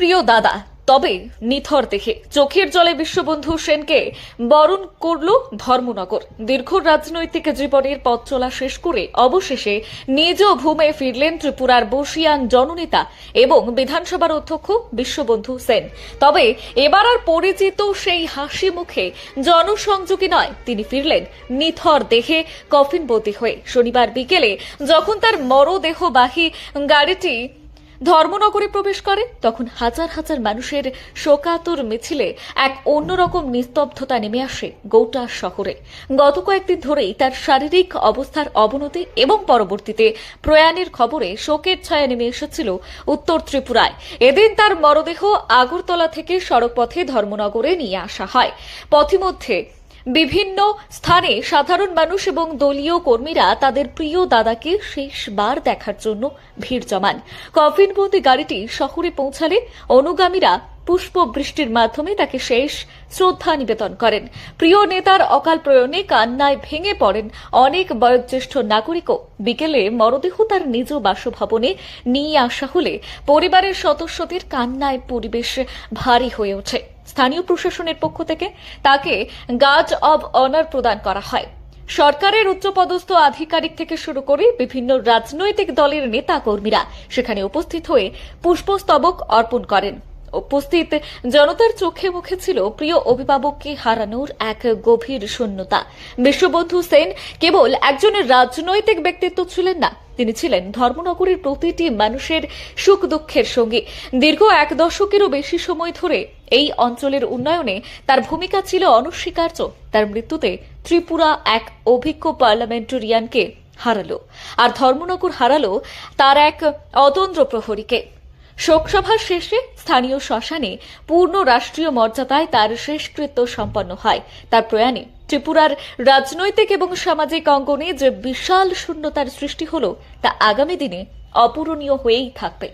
প্রিয় দাদা, তবে নিথর দেখে চোখের জলে বিশ্ববন্ধু সেনকে বরণ করল ধর্মনগর। দীর্ঘ রাজনৈতিক জীবনের পথ চলা শেষ করে অবশেষে নিজ ভূমে ফিরলেন ত্রিপুরার বসিয়ান জননেতা এবং বিধানসভার অধ্যক্ষ বিশ্ববন্ধু সেন। তবে এবার আর পরিচিত সেই হাসি মুখে জনসংযোগী নয়, তিনি ফিরলেন নিথর দেহে কফিনবতী হয়ে। শনিবার বিকেলে যখন তার মরদেহবাহী গাড়িটি ধর্মনগরে প্রবেশ করে, তখন হাজার হাজার মানুষের শোকাতুর মিছিলে এক অন্যরকম নিস্তব্ধতা নেমে আসে গোটা শহরে। গত কয়েকদিন ধরেই তার শারীরিক অবস্থার অবনতি এবং পরবর্তীতে প্রয়াণের খবরে শোকের ছায়া নেমে এসেছিল উত্তর ত্রিপুরায়। এদিন তার মরদেহ আগরতলা থেকে সড়কপথে ধর্মনগরে নিয়ে আসা হয়। পথিমধ্যে বিভিন্ন স্থানে সাধারণ মানুষ এবং দলীয় কর্মীরা তাদের প্রিয় দাদাকে শেষবার দেখার জন্য ভিড় জমান। কফিনবন্দি গাড়িটি শহরে পৌঁছালে অনুগামীরা পুষ্প বৃষ্টির মাধ্যমে তাকে শেষ শ্রদ্ধা নিবেদন করেন। প্রিয় নেতার অকাল প্রয়ণে কান্নায় ভেঙে পড়েন অনেক বয়োজ্যেষ্ঠ নাগরিকও। বিকেলে মরদেহ তার নিজ বাসভবনে নিয়ে আসা হলে পরিবারের সদস্যদের কান্নায় পরিবেশ ভারী হয়ে ওঠে। স্থানীয় প্রশাসনের পক্ষ থেকে তাকে গার্ড অব অনার প্রদান করা হয়। সরকারের উচ্চপদস্থ আধিকারিক থেকে শুরু করে বিভিন্ন রাজনৈতিক দলের নেতা কর্মীরা সেখানে উপস্থিত হয়ে পুষ্পস্তবক অর্পণ করেন। উপস্থিত। জনতার চোখে মুখে ছিল প্রিয় অভিভাবককে হারানোর এক গভীর শূন্যতা। বিশ্ববন্ধু সেন কেবল একজন রাজনৈতিক ব্যক্তিত্ব ছিলেন না, তিনি ছিলেন ধর্মনগরের প্রতিটি মানুষের সুখ দুঃখের সঙ্গী। দীর্ঘ এক দশকেরও বেশি সময় ধরে এই অঞ্চলের উন্নয়নে তার ভূমিকা ছিল অনস্বীকার্য। তার মৃত্যুতে ত্রিপুরা এক অভিজ্ঞ পার্লামেন্টারিয়ানকে হারালো। আর ধর্মনগর হারালো তার এক অতন্ত্র প্রহরীকে। শোকসভার শেষে স্থানীয় শ্মশানে পূর্ণ রাষ্ট্রীয় মর্যাদায় তার শেষকৃত্য সম্পন্ন হয়। তার প্রয়াণে ত্রিপুরার রাজনৈতিক এবং সামাজিক অঙ্গনে যে বিশাল শূন্যতার সৃষ্টি হল, তা আগামী দিনে অপূরণীয় হয়েই থাকবে।